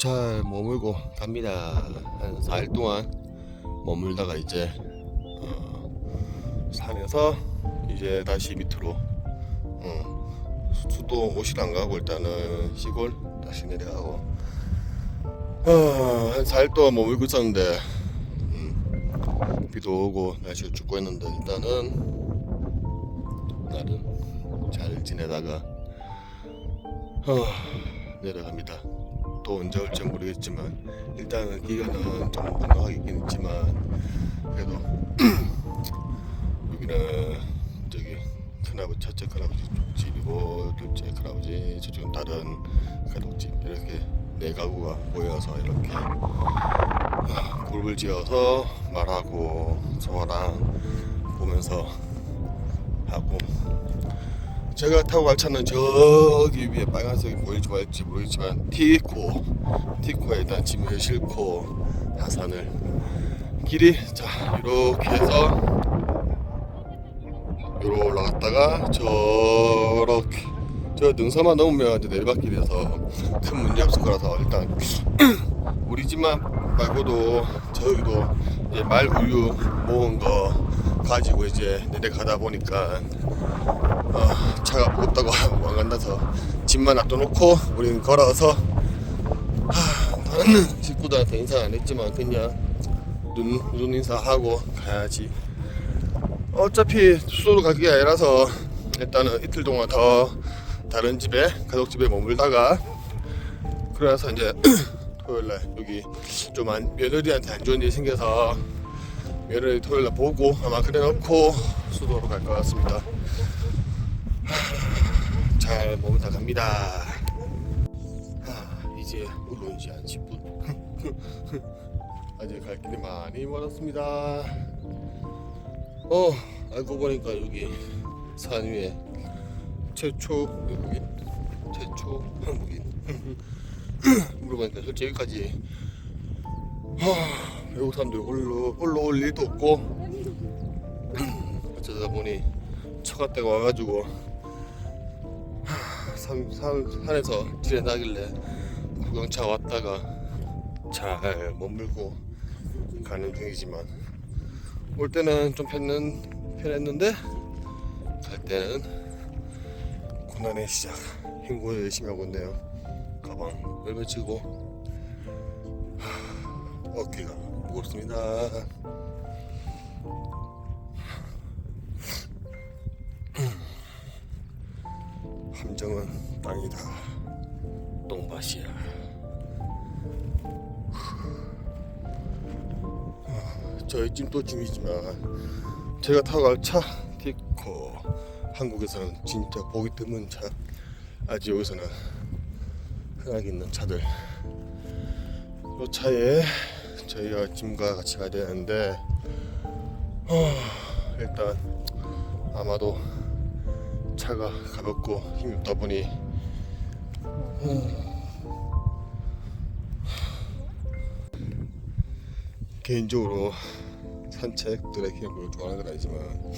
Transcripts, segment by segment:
잘 머물고 갑니다. 한 4일 동안 머물다가 이제 어, 산에서 이제 다시 밑으로 어, 수- 수도 옷이 안 가고 일단은 시골 다시 내려가고 어, 한 4일 동안 머물고 있었는데 음, 비도 오고 날씨가 춥고 했는데 일단은 나름 잘 지내다가 어, 내려갑니다. 또 언제 올지 모르겠지만 일단은 기간은 좀 넉넉하긴 있지만 그래도 여기는 저기 큰아버지 첫째 큰아버지 집이고 둘째 큰아버지 저쪽은 다른 가족집. 이렇게 네 가구가 모여서 이렇게 아, 굴을 지어서 말하고 소화랑 보면서 하고 제가 타고 갈 차는 저기 위에 빨간색이 보일지 말지 모르겠지만 티코 티코에 일단 짐을 싣고 하산을. 길이 자 이렇게 해서 요로 올라갔다가 저렇게 저 능선만 넘으면 이제 내리막길이라서 큰 문제 없을 거라서 일단 우리 집만 말고도 저기도 이제 말 우유 모은 거 가지고 이제 내려가다 보니까 어, 차가 무겁다고 안 간다서 집만 놔둬놓고 우리는 걸어서 하, 다른 식구들한테 인사 안 했지만 그냥 눈, 눈 인사하고 가야지. 어차피 수도로 갈 게 아니라서 일단은 이틀 동안 더 다른 집에 가족 집에 머물다가 그래서 이제 토요일날 여기 좀 안, 며느리한테 안 좋은 일이 생겨서 며느리 토요일 날 보고 아마 그래놓고 수도로 갈 것 같습니다. 잘 머물다 갑니다. 아, 이제 울른 지한 10분. 아직 갈 길이 많이 멀었습니다. 어, 알고 보니까 여기 산 위에 최초 외국인, 최초 한국인. 물어보니까 솔직히 여기까지 하, 외국 사람들 올라, 올라올 일도 없고. 어쩌다 보니 처가 때가 와가지고 하, 산, 산, 산에서 지내다길래 구경차 왔다가 잘 머물고 가는 중이지만 올 때는 좀 편는, 편했는데 갈 때는 고난의 시작 행군을 열심히 하고 있네요. 가방 열매치고 어깨가 무겁습니다. 함정은 땅이다. 똥밭이야. 저희 찜도 중이지만 제가 타고 갈 차 티코 한국에서는 진짜 보기 드문 차. 아직 여기서는 흔하게 있는 차들. 이 차에 저희가 짐과 같이 가야 되는데 어, 일단 아마도 차가 가볍고 힘이 없다 보니 음, 개인적으로 산책 트레킹을 좋아하는 건 아니지만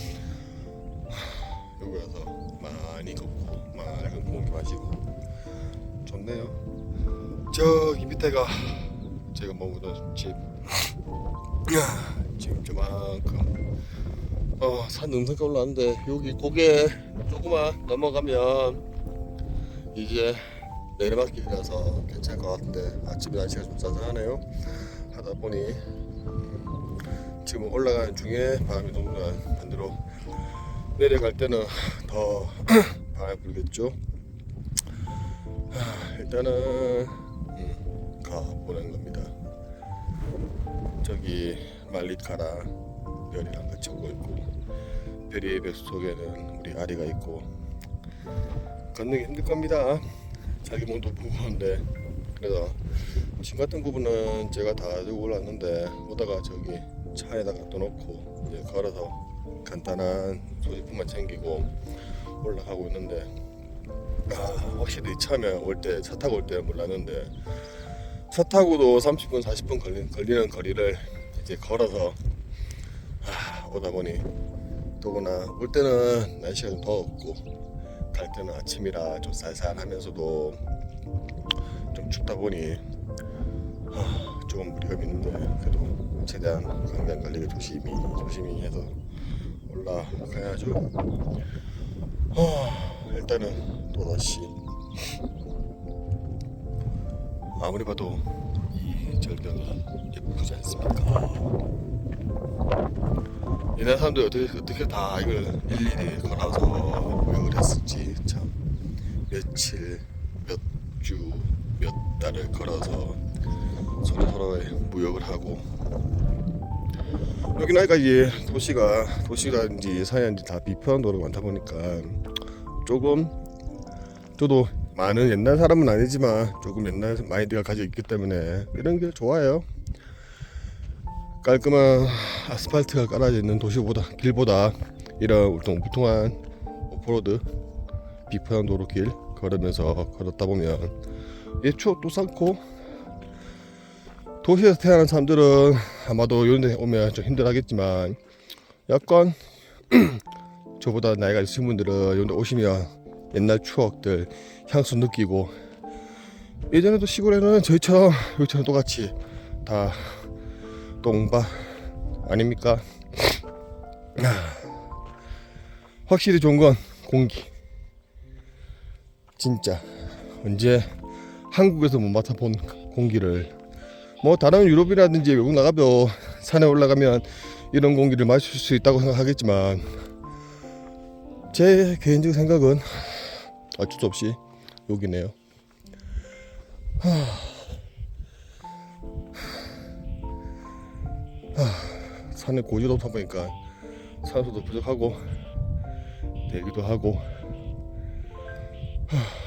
여기 와서 많이 걷고 맑은 공기 마시고 좋네요. 저기 밑에가 제가 머무던 집 지금 저만큼. 어, 산 능선까지 올라왔는데 여기 고개 조금만 넘어가면 이제 내리막길이라서 괜찮을 것 같은데 아침에 날씨가 좀 짜증하네요. 하다 보니 음, 지금 올라가는 중에 바람이 동안 반대로 내려갈 때는 더 바람이 불겠죠? 하, 일단은 음, 가 보는 겁니다 저기 말리카랑 별이랑 같이 오고 있고 별이의 뱃 속에는 우리 아리가 있고 걷는 게 힘들 겁니다. 자기 몸도 무거운데. 그래서 짐 같은 부분은 제가 다 들고 올랐는데 오다가 저기 차에다가 놔놓고 이제 걸어서 간단한 소지품만 챙기고 올라가고 있는데 아, 확실히 처음에 올때 차 타고 올 때는 몰랐는데 차 타고도 30분 40분 걸리, 걸리는 거리를 이제 걸어서 아, 오다 보니 더구나 올 때는 날씨가 좀 더웠고 갈 때는 아침이라 좀 쌀쌀하면서도 좀 춥다 보니 하, 조금 무리가 있는데 그래도 최대한 건강 관리를 조심히 조심히 해서 올라가야죠. 하, 일단은 또다시 아무리 봐도 이 절벽이 예쁘지 않습니까? 옛날 사람들 어떻게 어떻게 다 이걸 일일이 걸어서 모욕을 했을지 참 며칠 몇 주 몇 달을 걸어서 서로 서로의 무역을 하고 여기 나니까 이제 도시가 도시가인지 사회인지 다 비표한 도로가 많다 보니까 조금 저도 많은 옛날 사람은 아니지만 조금 옛날 마인드가 가지고 있기 때문에 이런 게 좋아요. 깔끔한 아스팔트가 깔아져 있는 도시보다 길보다 이런 울퉁불퉁한 오프로드 비포한 도로 길 걸으면서 걸었다 보면 예 추억도 쌓고 도시에서 태어난 사람들은 아마도 이런 데 오면 좀 힘들하겠지만 약간 저보다 나이가 있으신 분들은 이런 데 오시면 옛날 추억들 향수 느끼고 예전에도 시골에는 저희처럼 여기처럼 똑같이 다 똥바 아닙니까? 확실히 좋은 건 공기. 진짜 언제 한국에서 못 맡아본 공기를 뭐 다른 유럽이라든지 외국 나가면 산에 올라가면 이런 공기를 마실 수 있다고 생각하겠지만 제 개인적 생각은 어쩔 수 없이 여기네요. 산에 고지도 없다 보니까 산소도 부족하고 대기도 하고. 하,